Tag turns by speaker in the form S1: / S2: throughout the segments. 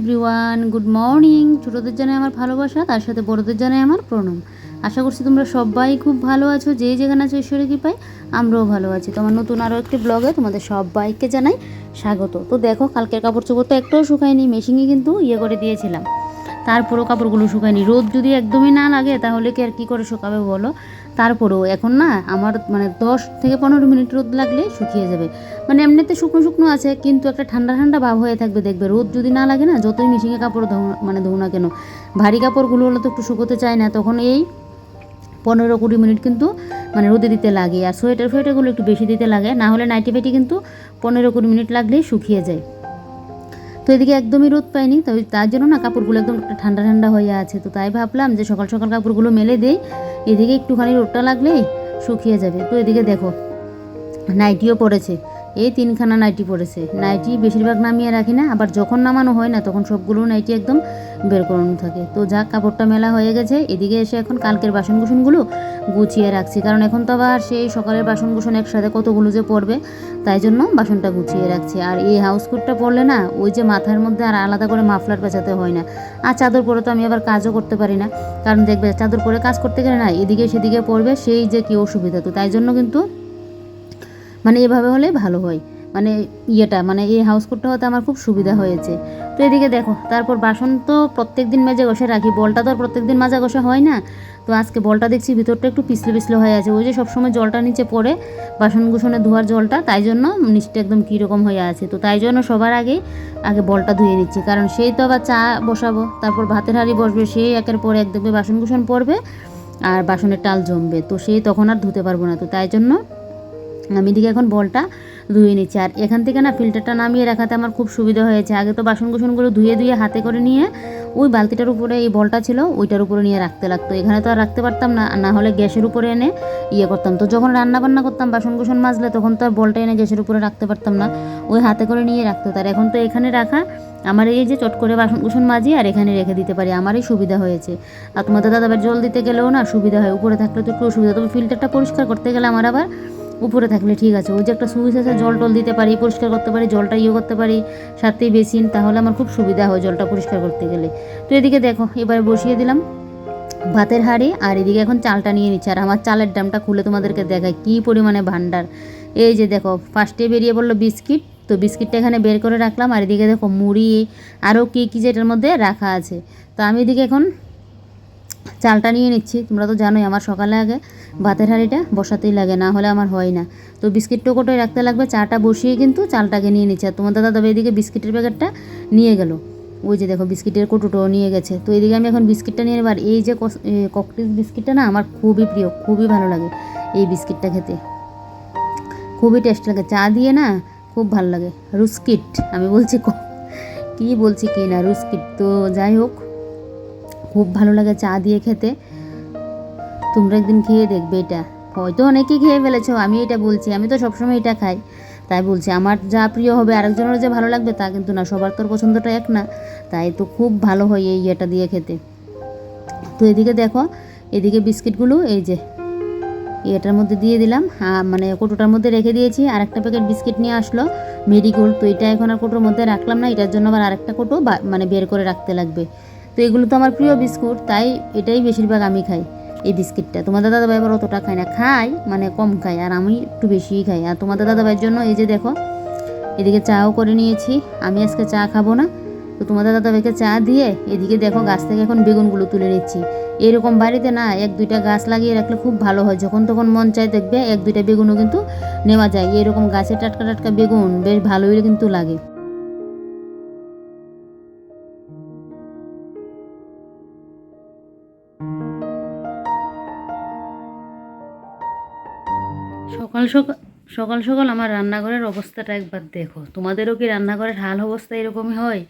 S1: Everyone, good morning. ছোটোদের জানাই আমার ভালোবাসা, তার সাথে বড়োদের জানাই আমার প্রণাম। আশা করছি তোমরা সবাই খুব ভালো আছো যে যেখানে আছো ঈশ্বরের কৃপায়, আমরাও ভালো আছি। তোমার নতুন আরও একটি ব্লগে তোমাদের সবাইকে জানাই স্বাগত। তো দেখো, কালকের কাপড় চোপড় তো একটাও শুকায়নি মেশিনে কিন্তু ইয়ে করে দিয়েছিলাম। তারপরেও কাপড়গুলো শুকায়নি। রোদ যদি একদমই না লাগে, তাহলে কি আর কী করে শুকাবে বলো? তারপরেও এখন না, আমার মানে দশ থেকে পনেরো মিনিট রোদ লাগলে শুকিয়ে যাবে। মানে এমনিতে শুকনো শুকনো আছে, কিন্তু একটা ঠান্ডা ঠান্ডা ভাব হয়ে থাকবে দেখবে। রোদ যদি না লাগে না, যতই মেশিনে কাপড় ধো মানে ধো না কেন, ভারী কাপড়গুলো হলে তো একটু শুকোতে চায় না, তখন এই পনেরো কুড়ি মিনিট কিন্তু মানে রোদে দিতে লাগে। আর সোয়েটার ফোয়েটারগুলো একটু বেশি দিতে লাগে, না হলে নাইটি ফাইটি কিন্তু পনেরো কুড়ি মিনিট লাগলেই শুকিয়ে যায়। এদিকে একদমই রোদ পাইনি তবে তার জন্য না কাপড়গুলো একদম ঠান্ডা ঠান্ডা হয়ে আছে, তো তাই ভাবলাম যে সকাল সকাল কাপড়গুলো মেলে দেই, এদিকে একটুখানি রোদটা লাগলেই শুকিয়ে যাবে। তো এদিকে দেখো নাইটিও পড়েছে। এই তিনখানা নাইটি পড়েছে নাইটি বেশিরভাগ নামিয়ে রাখি না, আবার যখন নামানো হয় না, তখন সবগুলো নাইটি একদম বের করানো থাকে। তো যাক, কাপড়টা মেলা হয়ে গেছে। এদিকে এসে এখন কালকের বাসন কুসনগুলো গুছিয়ে রাখছি। কারণ এখন তো আবার সেই সকালের বাসন কুসন একসাথে কতগুলো যে পড়বে তাই জন্য বাসনটা গুছিয়ে রাখছি। আর এই হাউস কোটটা পরলে না, ওই যে মাথার মধ্যে আর আলাদা করে মাফলার পেঁচাতে হয় না। আর চাদর পরে তো আমি আবার কাজও করতে পারি না। কারণ দেখবে, চাদর পরে কাজ করতে গেলে না, এদিকে সেদিকে পড়বে সেই যে কি অসুবিধা। তো তাই জন্য কিন্তু মানে এভাবে হলে ভালো হয়। মানে ইয়েটা মানে এই হাউস কোটটা হতে আমার খুব সুবিধা হয়েছে। তো এদিকে দেখো, তারপর বাসন তো প্রত্যেক দিন মেজে ঘষে রাখি, বলটা তো আর প্রত্যেক দিন মাজা ঘষা হয় না। তো আজকে বলটা দেখছি ভিতরটা একটু পিছলে পিছলে হয়ে আছে। ওই যে সবসময় জলটা নিচে পড়ে, বাসন কুসনে ধোয়ার জলটা, তাই জন্য নিচটা একদম কীরকম হয়ে আছে। তো তাই জন্য সবার আগে আগে বলটা ধুয়ে নিচ্ছি। কারণ সেই তো আবার চা বসাবো, তারপর ভাতের হাঁড়ি বসবে, সেই একের পরে এক দেখবে বাসন কুসন পড়বে আর বাসনের টাল জমবে। তো সেই তখন আর ধুতে পারব না। তো তাই জন্য আমি দিকে এখন বলটা ধুয়ে নিচ্ছি। আর এখান থেকে না ফিল্টারটা নামিয়ে রাখাতে আমার খুব সুবিধা হয়েছে। আগে তো বাসন কুসনগুলো ধুয়ে ধুয়ে হাতে করে নিয়ে ওই বালতিটার উপরে এই বলটা ছিল, ওইটার উপরে নিয়ে রাখতে লাগতো। এখানে তো আর রাখতে পারতাম না না হলে গ্যাসের উপরে এনে ইয়ে করতাম। তো যখন রান্না বান্না করতাম বাসন কুসন মাজলে তখন তো আর বলটা এনে গ্যাসের উপরে রাখতে পারতাম না, ওই হাতে করে নিয়ে রাখতো। তার এখন তো এখানে রাখা, আমার এই যে চট করে বাসন কুসন মাজি আর এখানে রেখে দিতে পারি, আমারই সুবিধা হয়েছে। আর তোমাদের দাদাবার জল দিতে গেলেও না সুবিধা হয়, উপরে থাকলে তো একটু অসুবিধা। তবে ফিল্টারটা পরিষ্কার করতে গেলে আমার আবার উপরে থাকলে ঠিক আছে। ওই যে একটা সুইচ আছে, জল টল দিতে পারি, পরিষ্কার করতে পারি, জলটা ইয়ে করতে পারি সাথেই বেসিন তাহলে আমার খুব সুবিধা হয় জলটা পরিষ্কার করতে গেলে। তো এদিকে দেখো, এবার বসিয়ে দিলাম ভাতের হাঁড়ি, আর এদিকে এখন চালটা নিয়ে নিচ্ছে। আর আমার চালের দামটা খুলে তোমাদেরকে দেখায় কী পরিমাণে ভান্ডার এই যে দেখো ফার্স্টে বেরিয়ে পড়ল বিস্কিট। তো বিস্কিটটা এখানে বের করে রাখলাম, আর এদিকে দেখো মুড়ি, আরও কী কী যেটার মধ্যে রাখা আছে। তো আমি এদিকে এখন চালটা নিয়ে নিচ্ছি। তোমরা তো জানোই আমার সকালে আগে ভাতের হাঁড়িটা বসাতেই লাগে, না হলে আমার হয় না। তো বিস্কিট টোকোটোই রাখতে লাগবে, চাটা বসিয়ে কিন্তু চালটাকে নিয়ে নিচ্ছে। আর তোমার দাদা তবে এদিকে বিস্কিটের প্যাকেটটা নিয়ে গেল। ওই যে দেখো বিস্কিটের কোটোটাও নিয়ে গেছে। তো এদিকে আমি এখন বিস্কিটটা নিয়ে নেবার এই যে ককটেল বিস্কিটটা না আমার খুবই প্রিয়, খুবই ভালো লাগে এই বিস্কিটটা খেতে। খুবই টেস্ট লাগে। চা দিয়ে না খুব ভালো লাগে। রুস্কিট, আমি বলছি কী বলছি কি না, রুস্কিট। তো যাই হোক খুব ভালো লাগে চা দিয়ে খেতে। তোমরা একদিন খেয়ে দেখবে এটা। হয়তো অনেকেই খেয়ে ফেলেছো, আমি এটা বলছি, আমি তো সবসময় এটা খাই। তাই বলছি, আমার যা প্রিয় হবে, আরেকজনের যে ভালো লাগবে তা কিন্তু না, সবার তোর পছন্দটা এক না। তাই তো খুব ভালো হয় এই ইয়েটা দিয়ে খেতে। তো এদিকে দেখো, এদিকে বিস্কিটগুলো, এই যে এটার মধ্যে দিয়ে দিলাম। মানে কোটোটার মধ্যে রেখে দিয়েছি আর একটা প্যাকেট বিস্কিট নিয়ে আসলো। মেরিগোল্ড, তো এটা এখন আর কোটোর মধ্যে রাখলাম না, এটার জন্য আবার আরেকটা কোটো মানে বের করে রাখতে লাগবে। তো এগুলো তো আমার প্রিয় বিস্কুট, তাই এটাই বেশিরভাগ আমি খাই, এই বিস্কিটটা। তোমাদের দাদাভাই আবার অতটা খায় না খাই মানে কম খাই আর আমি একটু বেশিই খাই। আর তোমাদের দাদাভাইয়ের জন্য এই যে দেখো, এদিকে চাও করে নিয়েছি, আমি আজকে চা খাব না। তো তোমাদের দাদাভাইকে চা দিয়ে এদিকে দেখো গাছ থেকে এখন বেগুনগুলো তুলে নিচ্ছি। এরকম বাড়িতে না এক দুইটা গাছ লাগিয়ে রাখলে খুব ভালো হয়, যখন তখন মন চায় দেখবে এক দুইটা বেগুনও কিন্তু নেওয়া যায়। এরকম গাছে টাটকা টাটকা বেগুন, বেশ ভালোই কিন্তু লাগে। সকাল সকাল সকাল সকাল আমার রান্নাঘরের অবস্থাটা একবার দেখো। তোমাদেরও কি রান্নাঘরের হাল অবস্থা এরকমই হয়?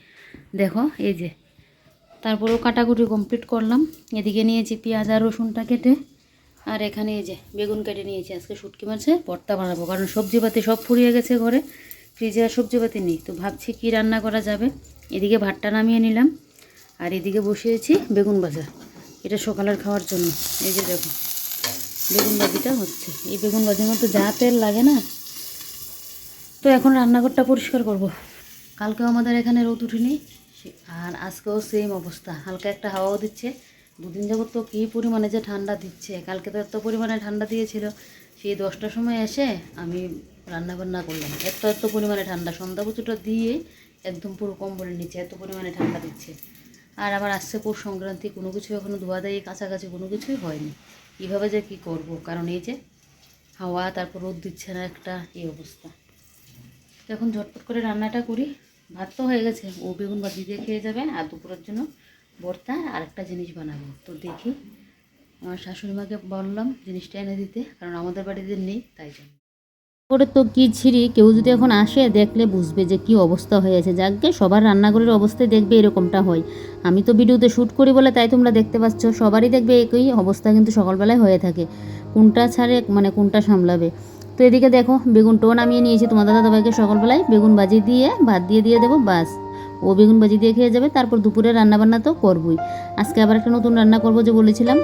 S1: দেখো, এই যে। তারপরেও কাটাকুটি কমপ্লিট করলাম। এদিকে নিয়েছি পেঁয়াজ আর রসুনটা কেটে। আর এখানে এই যে বেগুন কেটে নিয়েছি। আজকে শুটকি মাছে ভর্তা বানাবো। কারণ সবজিপাতি সব ফুরিয়ে গেছে ঘরে। ফ্রিজে আর সবজিপাতি নেই। তো ভাবছি কি রান্না করা যাবে? এদিকে ভাতটা নামিয়ে নিলাম। আর এদিকে বসিয়েছি বেগুন ভাজা। এটা সকালের খাওয়ার জন্য। এই যে দেখো। বেগুন ভাজিটা হচ্ছে। এই বেগুন ভাজির মধ্যে যা তেল লাগে না, তো এখন রান্নাঘরটা পরিষ্কার করব। কালকেও আমাদের এখানে রোদ উঠেনি আর আজকেও সেম অবস্থা। হালকা একটা হাওয়াও দিচ্ছে। দুদিন যাবত তো কী পরিমাণে যে ঠান্ডা দিচ্ছে। কালকে তো এত পরিমাণে ঠান্ডা দিয়েছিল। সেই দশটার সময় এসে আমি রান্না বান্না করলাম। এত এত পরিমাণে ঠান্ডা। সন্ধ্যা পুজোটা দিয়ে একদম পুরো কম্বলের নিচে এত পরিমাণে ঠান্ডা দিচ্ছে। আর আমার আসছে পৌষ সংক্রান্তি, কোনো কিছু এখনও ধোয়া দেয় কাছাকাছি কোনো কিছুই হয়নি। কীভাবে যে কি করব? কারণ এই যে হাওয়া, তারপর রোদ দিচ্ছে না একটা, এই অবস্থা। এখন ঝটপট করে রান্নাটা করি। ভাত তো হয়ে গেছে। ও বেগুন বা দিয়ে খেয়ে যাবে আর দুপুরের জন্য ভর্তা আর একটা জিনিস বানাবো। তো দেখি, আমার শাশুড়ি মাকে বললাম জিনিসটা এনে দিতে, কারণ আমাদের বাড়িতে নেই, তাই জন্য। করে তো কি ছিঁড়ি কেউ যদি এখন আসে, দেখলে বুঝবে যে কি অবস্থা হয়েছে যাকে সবার রান্নাঘরের অবস্থায় দেখবে এরকমটা হয়। আমি তো ভিডিওতে শ্যুট করি বলে তাই তোমরা দেখতে পাচ্ছ, সবারই দেখবে একই অবস্থা কিন্তু সকালবেলায় হয়ে থাকে। কোনটা ছাড়ে মানে কোনটা সামলাবে? তো এদিকে দেখো, বেগুন টো নামিয়ে নিয়েছি। তোমার দাদা দাদাভাইকে সকালবেলায় বেগুন ভাজি দিয়ে, ভাত দিয়ে দিয়ে দেবো, বাস। ও বেগুন বাজি দিয়ে খেয়ে যাবে, তারপর দুপুরে রান্নাবান্না তো করবই। আজকে আবার একটা নতুন রান্না করব যে বলেছিলাম।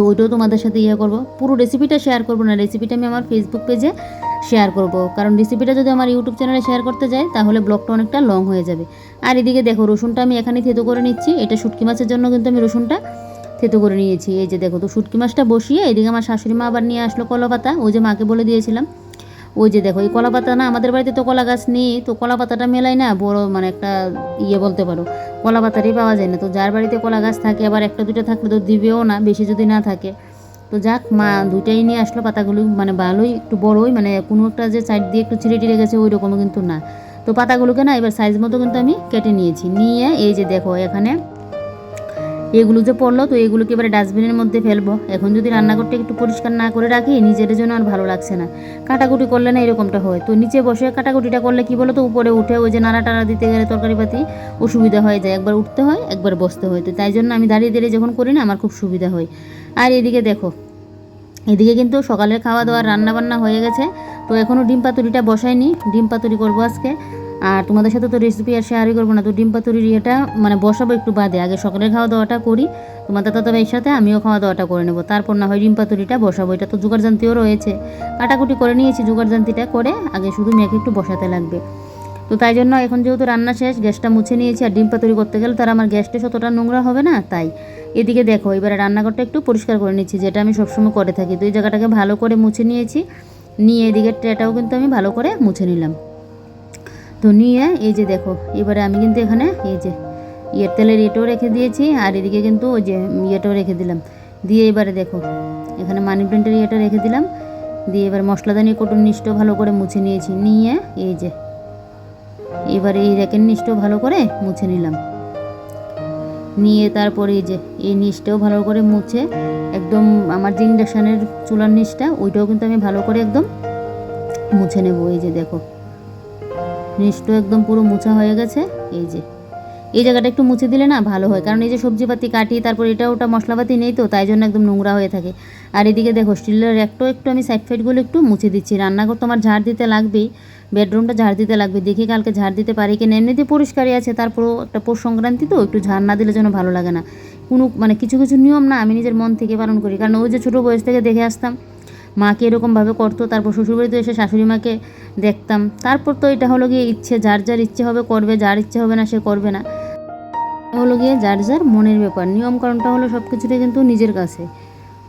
S1: তো ওইটাও তোমাদের সাথে ইয়ে করব। পুরো রেসিপিটা শেয়ার করব না রেসিপিটা আমি আমার ফেসবুক পেজে শেয়ার করব। কারণ রেসিপিটা যদি আমার ইউটিউব চ্যানেলে শেয়ার করতে যাই, তাহলে ব্লগটা অনেকটা লং হয়ে যাবে। আর এদিকে দেখো, রসুনটা আমি এখানে থেতো করে নিচ্ছি। এটা শুটকি মাছের জন্য কিন্তু আমি রসুনটা থেতো করে নিয়েছি। এই যে দেখো, তো শুটকি মাছটা বসিয়ে এদিকে আমার শাশুড়ি মা আবার নিয়ে আসলো কলা পাতা ওই যে মাকে বলে দিয়েছিলাম। ওই যে দেখো, এই কলা পাতা না, আমাদের বাড়িতে তো কলা গাছ নেই, তো কলা পাতাটা মেলাই না বড় মানে একটা ইয়ে বলতে পারো, কলা পাতারই পাওয়া যায় না। তো যার বাড়িতে কলা গাছ থাকে, আবার একটা দুটো থাকলে তো দিবেও না, বেশি যদি না থাকে। তো যাক, মা দুইটাই নিয়ে আসলো, পাতাগুলো মানে ভালোই, একটু বড়োই মানে কোনো একটা যে সাইড দিয়ে একটু ছিঁড়ে টিড়ে গেছে ওই রকমও কিন্তু না। তো পাতাগুলোকে না, এবার সাইজ মতো কিন্তু আমি কেটে নিয়েছি। নিয়ে এই যে দেখো, এখানে এগুলো যে পড়ল, তো এগুলোকে এবারে ডাস্টবিনের মধ্যে ফেলব। এখন যদি রান্নাঘরটা একটু পরিষ্কার না করে রাখি, নিজের জন্য আর ভালো লাগছে না। কাটাকুটি করলে না এরকমটা হয়। তো নিচে বসে কাটাকুটিটা করলে কি বলো তো উপরে উঠে ওই যে নাড়া টাড়া দিতে গেলে তরকারি পাতি অসুবিধা হয়ে যায়। একবার উঠতে হয়, একবার বসতে হয়। তো তাই জন্য আমি দাঁড়িয়ে দাঁড়িয়ে যখন করি না, আমার খুব সুবিধা হয়। আর এদিকে দেখো, এদিকে কিন্তু সকালের খাওয়া দাওয়া রান্না বান্না হয়ে গেছে। তো এখনও ডিম পাতুরিটা বসাইনি। ডিম পাতুরি করব আজকে। আর তোমাদের সাথে তো রেসিপি আর শেয়ারই করব না, তো ডিম পাতুরির ইয়েটা মানে বসাবো একটু বাদে। আগে সকালের খাওয়া দাওয়াটা করি তোমার দাদা সাথে আমিও খাওয়া দাওয়াটা করে নেব। তারপর না হয় ডিম পাতুরিটা বসাবো, এটা তো জোগাড় জান্তিও রয়েছে। কাটাকুটি করে নিয়েছি, জোগাড় জান্তিটা করে, আগে শুধু মেয়েকে একটু বসাতে লাগবে। তো তাই জন্য এখন যেহেতু রান্না শেষ, গ্যাসটা মুছে নিয়েছি, আর ডিম পাতুরি করতে গেলে তার আমার গ্যাসটা ততটা নোংরা হবে না, তাই এদিকে দেখো, এবারে রান্নাঘরটা একটু পরিষ্কার করে নিচ্ছি, যেটা আমি সবসময় করে থাকি। তো এই জায়গাটাকে ভালো করে মুছে নিয়েছি, নিয়ে এদিকে ট্রেটাও কিন্তু আমি ভালো করে মুছে নিলাম। তো নিয়ে এই যে দেখো, এবারে আমি কিন্তু এখানে এই যে ইয়ের তেলের এটাও রেখে দিয়েছি, আর এদিকে কিন্তু ওই যে ইয়েটাও রেখে দিলাম। দিয়ে এবারে দেখো, এখানে মানি প্ল্যান্টের ইয়েটা রেখে দিলাম। দিয়ে এবার মশলাদানি কটুন নিচটাও ভালো করে মুছে নিয়েছি, নিয়ে এই যে এবারে এই র্যাকের নিচটাও ভালো করে মুছে নিলাম। নিয়ে তারপরে এই যে এই নিচটাও ভালো করে মুছে, একদম আমার যে ইন্ডাকশানের চুলার নিচটা, ওইটাও কিন্তু আমি ভালো করে একদম মুছে নেব, এই যে দেখো। নিচটাও একদম পুরো মোছা হয়ে গেছে। এই যে, এই জায়গাটা একটু মুছে দিলে না ভালো হয়। কারণ এই যে সবজিপাতি কাটি, তারপর এটা ওটা মশলাপাতি নেই তো, তাই জন্য একদম নোংরা হয়ে থাকে। আর এদিকে দেখো, স্টিলের একটু একটু আমি সাইড ফাইডগুলো একটু মুছে দিচ্ছি। রান্নাঘর তো আমার ঝাড় দিতে লাগবেই বেডরুমটা ঝাড় দিতে লাগবে। দেখি কালকে ঝাড় দিতে পারি কিনা। এমনিতে পরিষ্কারই আছে, তারপরও একটা পৌষ সংক্রান্তি তো, একটু ঝাড় না দিলে যেন ভালো লাগে না। কোনো মানে কিছু কিছু নিয়ম না আমি নিজের মন থেকে পালন করি। কারণ ওই যে ছোটো বয়স থেকে দেখে আসতাম মাকে এরকমভাবে করতো, তারপর শ্বশুরবাড়িতে এসে শাশুড়ি মাকে দেখতাম। তারপর তো এটা হলো গিয়ে ইচ্ছে, যার যার ইচ্ছে হবে করবে, যার ইচ্ছে হবে না সে করবে না। হলো গিয়ে যার যার মনের ব্যাপার। নিয়মকানুনটা হলো সব কিছুটাই কিন্তু নিজের কাছে।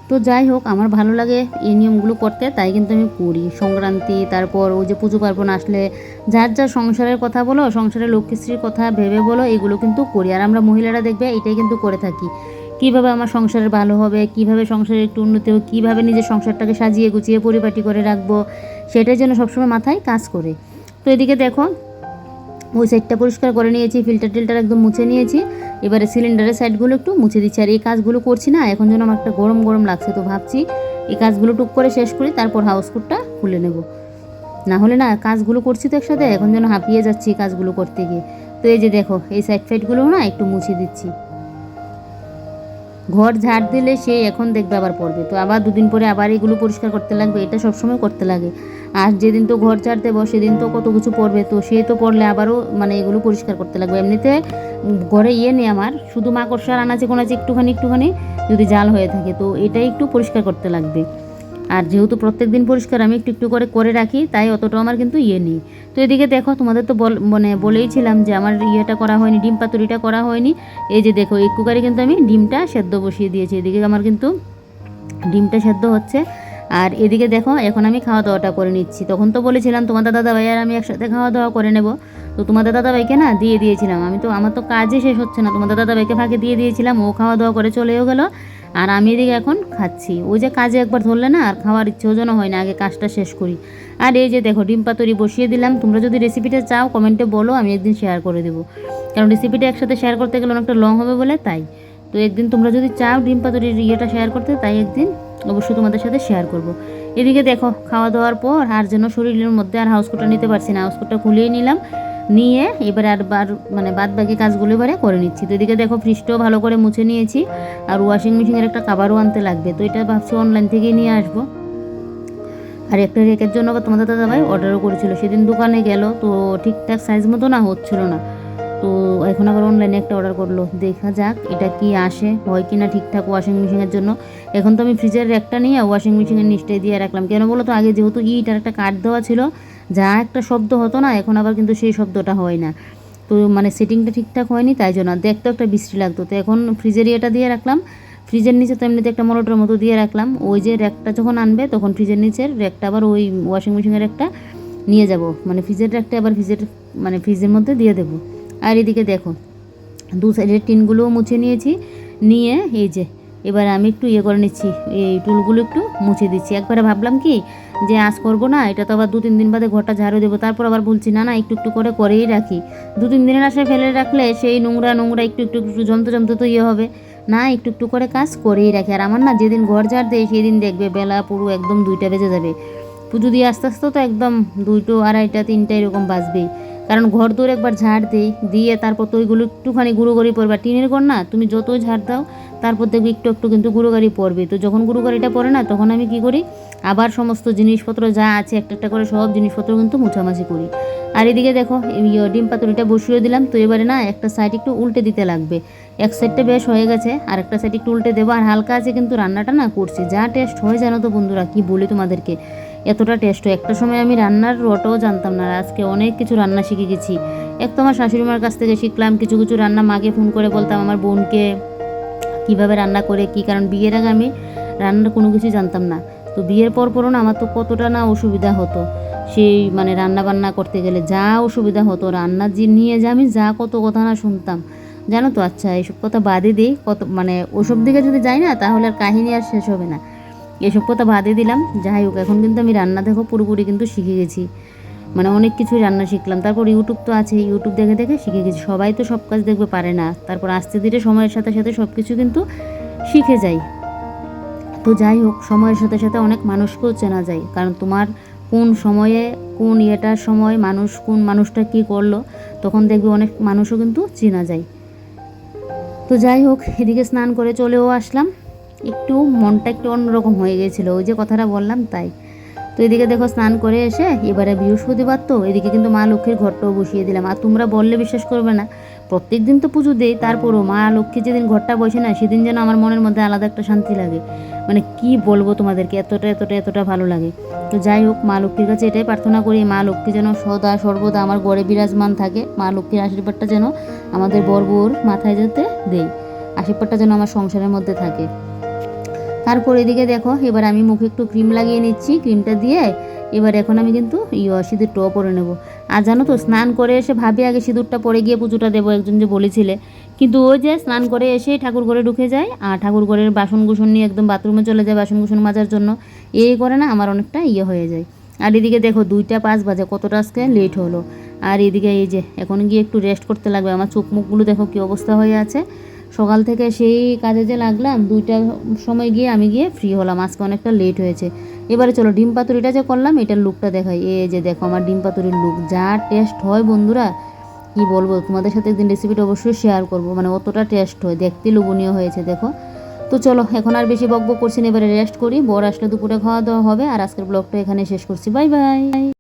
S1: তো যাই হোক, আমার ভালো লাগে এই নিয়মগুলো করতে, তাই কিন্তু আমি করি সংক্রান্তি, তারপর ওই যে পুজো পার্বণ আসলে যার যার সংসারের কথা বলো, সংসারের লক্ষ্মীশ্রীর কথা ভেবে বলো, এগুলো কিন্তু করি। আর আমরা মহিলারা দেখবে, এটাই কিন্তু করে থাকি। কীভাবে আমার সংসারের ভালো হবে, কীভাবে সংসারের একটু উন্নতি হবে কীভাবে নিজের সংসারটাকে সাজিয়ে গুছিয়ে পরিপাটি করে রাখব সেটাই যেন সবসময় মাথায় কাজ করে। তো এদিকে দেখো, ওই সাইডটা পরিষ্কার করে নিয়েছি ফিল্টার টিল্টার একদম মুছে নিয়েছি, এবারে সিলিন্ডারের সাইডগুলো একটু মুছে দিচ্ছি। আর এই কাজগুলো করছি না, এখন যেন আমার একটা গরম গরম লাগছে, তো ভাবছি এই কাজগুলো টুক করে শেষ করি, তারপর হাউস কোটটা খুলে নেব। না হলে না, কাজগুলো করছি তো একসাথে, এখন যেন হাঁপিয়ে যাচ্ছি কাজগুলো করতে গিয়ে। তো এই যে দেখো, এই সাইড ফাইডগুলোও না একটু মুছে দিচ্ছি। ঘর ঝাড় দিলে সে এখন দেখবে আবার পড়বে। তো আবার দুদিন পরে আবার এগুলো পরিষ্কার করতে লাগবে, এটা সবসময় করতে লাগে। আর যেদিন তো ঘর ঝাড় দেবো, সেদিন তো কত কিছু পড়বে, তো সে তো পড়লে আবারও মানে এগুলো পরিষ্কার করতে লাগবে। এমনিতে ঘরে ইয়ে নেই আমার, শুধু মাকড়সার আনাচে কোনাচে একটুখানি একটুখানি যদি জাল হয়ে থাকে, তো এটাই একটু পরিষ্কার করতে লাগবে। আর যেহেতু প্রত্যেক দিন পরিষ্কার, আমি একটু একটু করে করে রাখি, তাই অতটা আমার কিন্তু ইয়ে নেই। তো এদিকে দেখো, তোমাদের তো বল মানে বলেইছিলাম যে আমার ইয়েটা করা হয়নি, ডিম পাতুরিটা করা হয়নি। এই যে দেখো, এই কুকারে কিন্তু আমি ডিমটা সেদ্ধ বসিয়ে দিয়েছি। এদিকে আমার কিন্তু ডিমটা সেদ্ধ হচ্ছে। আর এদিকে দেখো, এখন আমি খাওয়া দাওয়াটা করে নিচ্ছি। তখন তো বলেছিলাম, তোমাদের দাদা ভাই আর আমি একসাথে খাওয়া দাওয়া করে নেব। তো তোমাদের দাদা ভাইকে না দিয়ে দিয়েছিলাম। আমি তো আমার তো কাজই শেষ হচ্ছে না। তোমাদের দাদা ভাইকে ফাঁকে দিয়ে দিয়েছিলাম, ও খাওয়া দাওয়া করে চলেও গেল। আর আমি এদিকে এখন খাচ্ছি। ওই যে কাজে একবার ধরলে না, আর খাওয়ার ইচ্ছেও যেন হয় না, আগে কাজটা শেষ করি। আর এই যে দেখো, ডিম পাতুরি বসিয়ে দিলাম। তোমরা যদি রেসিপিটা চাও কমেন্টে বলো, আমি একদিন শেয়ার করে দেবো। কারণ রেসিপিটা একসাথে শেয়ার করতে গেলে অনেকটা লং হবে বলে, তাই। তো একদিন তোমরা যদি চাও ডিম পাতুরির ইয়েটা শেয়ার করতে, তাই একদিন অবশ্যই তোমাদের সাথে শেয়ার করব। এদিকে দেখো খাওয়া দাওয়ার পর আর যেন শরীরের মধ্যে আর হাউসকোটটা নিতে পারছি না। হাউসকোটটা খুলেই নিলাম। নিয়ে এবারে আর বার মানে বাদ বাকি কাজগুলো এবারে করে নিচ্ছি। তো এদিকে দেখো ফ্রিজটাও ভালো করে মুছে নিয়েছি আর ওয়াশিং মেশিনের একটা কাবারও আনতে লাগবে। তো এটা ভাবছি অনলাইন থেকেই নিয়ে আসব। আর একটা রেকের জন্য আবার তোমাদের দাদা ভাই অর্ডারও করেছিল। সেদিন দোকানে গেল, তো ঠিকঠাক সাইজ মতো না, হচ্ছিল না। তো এখন আবার অনলাইনে একটা অর্ডার করল। দেখা যাক এটা কি আসে, হয় কি না ঠিকঠাক ওয়াশিং মেশিনের জন্য। এখন তো আমি ফ্রিজের র্যাকটা নিয়ে ওয়াশিং মেশিনের নিচটাই দিয়ে রাখলাম। কেন বলো তো, আগে যেহেতু ইট আর একটা কাঠ দেওয়া ছিল যা একটা শব্দ হতো না, এখন আবার কিন্তু সেই শব্দটা হয় না। তো মানে সেটিংটা ঠিকঠাক হয়নি, তাই জন্য। দেখতে একটা বৃষ্টি লাগতো। তো এখন ফ্রিজের ইয়েটা দিয়ে রাখলাম। ফ্রিজের নিচে তো এমনিতে একটা মনোটের মতো দিয়ে রাখলাম। ওই যে র্যাকটা যখন আনবে, তখন ফ্রিজের নিচের র্যাকটা আবার ওই ওয়াশিং মেশিনের একটা নিয়ে যাব। মানে ফ্রিজের র্যাকটা আবার ফ্রিজের মানে ফ্রিজের মধ্যে দিয়ে দেবো। আর এদিকে দেখো, দু সাইডের টিনগুলোও মুছে নিয়েছি। নিয়ে এই যে, এবার আমি একটু ইয়ে করে নিচ্ছি। এই টুলগুলো একটু মুছে দিচ্ছি। একবারে ভাবলাম কি যে আজ করব না, এটা তো আবার দু তিন দিন বাদে ঘরটা ঝাড়ু দেবো। তারপর আবার বলছি, না না, একটু একটু করে করেই রাখি। দু তিন দিনের আসে ফেলে রাখলে সেই নোংরা নোংরা একটু একটু একটু যন্ত্র যন্ত্র তো ইয়ে হবে। না, একটু একটু করে কাজ করেই রাখি। আর আমার না যেদিন ঘর ঝাড় দেয়, সেদিন দেখবে বেলা পুরো একদম দুইটা বেজে যাবে। পুজো দিয়ে আস্তে আস্তে তো একদম দুইটো আড়াইটা তিনটা এরকম বাজবেই। কারণ ঘর দূর একবার ঝাড় দিই, দিয়ে তারপর তো ওইগুলো একটুখানি গুঁড়ো গাড়ি পড়বে টিনের ঘর না, তুমি যতই ঝাড় দাও, তারপর দেখবে একটু একটু কিন্তু গুঁড়ো গাড়ি পড়বে তো যখন গুঁড়ো গাড়িটা পড়ে না, তখন আমি কি করি, আবার সমস্ত জিনিসপত্র যা আছে, একটা একটা করে সব জিনিসপত্র কিন্তু মুছামাছি করি। আর এদিকে দেখো ইয়ে ডিম পাতুরিটা বসিয়ে দিলাম। তো এবারে না, একটা সাইড একটু উল্টে দিতে লাগবে। এক সাইডটা বেশ হয়ে গেছে, আর একটা সাইড একটু উল্টে দেবো। আর হালকা আছে কিন্তু রান্নাটা না করছি। যা টেস্ট হয় জানো তো বন্ধুরা, কি বলি তোমাদেরকে। এতটা টেস্ট হয় একটা সময় আমি রান্নার রটাও জানতাম না আজকে অনেক কিছু রান্না শিখে গেছি। এক তো আমার শাশুড়ি মার কাছ থেকে শিখলাম, কিছু কিছু রান্না মাকে ফোন করে বলতাম আমার বোনকে কীভাবে রান্না করে, কি কারণ বিয়ের আগে আমি রান্নার কোনো কিছু জানতাম না। তো বিয়ের পর পরও না আমার তো কতটা না অসুবিধা হতো। সেই মানে রান্না বান্না করতে গেলে যা অসুবিধা হতো রান্নার যে নিয়ে যে আমি যা কত কথা না শুনতাম। জানো তো আচ্ছা এইসব কথা বাদে দিই, কত মানে ওসব দিকে যদি যাই না তাহলে আর কাহিনী আর শেষ হবে না। এসব কথা বাদে দিলাম। যাই হোক, এখন কিন্তু আমি রান্না দেখো, পুরোপুরি কিন্তু শিখে গেছি। মানে অনেক কিছুই রান্না শিখলাম। তারপর ইউটিউব তো আছে ইউটিউব দেখে দেখে শিখে গেছি। সবাই তো সব কাজ দেখবে, পারে না। তারপর আস্তে ধীরে সময়ের সাথে সাথে সব কিছু কিন্তু শিখে যাই। তো যাই হোক, সময়ের সাথে সাথে অনেক মানুষকেও চেনা যায়। কারণ তোমার কোন সময়ে, কোন ইয়েটার সময় মানুষ, কোন মানুষটা কী করল, তখন দেখবে অনেক মানুষও কিন্তু চেনা যায়। তো যাই হোক, এদিকে স্নান করে চলেও আসলাম। একটু মনটা একটু অন্যরকম হয়ে গেছিল, ওই যে কথাটা বললাম তাই। তো এদিকে দেখো স্নান করে এসে এবারে বৃহস্পতিবার তো, এদিকে কিন্তু মা লক্ষ্মীর ঘরটাও বসিয়ে দিলাম। আর তোমরা বললে বিশ্বাস করবে না প্রত্যেক দিন তো পুজো দেই, তারপরও মা লক্ষ্মী যেদিন ঘরটা বসে না, সেদিন যেন আমার মনের মধ্যে আলাদা একটা শান্তি লাগে। মানে কি বলব তোমাদেরকে, এতটা এতটা এতটা ভালো লাগে। তো যাই হোক, মা লক্ষ্মীর কাছে এটাই প্রার্থনা করি, মা লক্ষ্মী যেন সদা সর্বদা আমার গড়ে বিরাজমান থাকে, মা লক্ষ্মীর আশীর্বাদটা যেন আমাদের বর্বর মাথায় যেতে দেয় আশীর্বাদটা যেন আমার সংসারের মধ্যে থাকে। তারপর এদিকে দেখো, এবার আমি মুখে একটু ক্রিম লাগিয়ে নিচ্ছি ক্রিমটা দিয়ে এবার এখন আমি কিন্তু ইয়ে সিঁদুরটাও পরে নেব। আর জানো তো, স্নান করে এসে ভাবি আগে সিঁদুরটা পরে গিয়ে পুজোটা দেবো, একজন যে বলেছিলে। কিন্তু ওই যে স্নান করে এসে ঠাকুর ঘরে ঢুকে যায়, আর ঠাকুর ঘরের বাসন কুসন নিয়ে একদম বাথরুমে চলে যায় বাসন কুসন মাজার জন্য। এই করে না আমার অনেকটা ইয়ে হয়ে যায়। আর এদিকে দেখো, দুইটা পাঁচ বাজে, কতটা আজকে লেট হলো। আর এদিকে এই যে, এখন গিয়ে একটু রেস্ট করতে লাগবে। আমার চোখ মুখগুলো দেখো কী অবস্থা হয়ে আছে। সকাল থেকে সেই কাজে যে লাগলাম দুইটার সময় গিয়ে আমি গিয়ে ফ্রি হলাম। আজকে অনেকটা লেট হয়েছে। এবারে চলো, ডিম পাতুরিটা যে করলাম, এটার লুকটা দেখাই। এ যে দেখো, আমার ডিম পাতুরির লুক যা টেস্ট হয় বন্ধুরা, কি বলব? তোমাদের সাথে একদিন রেসিপিটা অবশ্যই শেয়ার করব। মানে অতটা টেস্ট হয়, দেখতে লোভনীয় হয়েছে, দেখো। তো চলো, এখন আর বেশি বকবক করছি না, এবারে রেস্ট করি। বর আসলে দুপুরে খাওয়া দাওয়া হবে, আর আজকের ব্লগটা এখানে শেষ করছি। Bye bye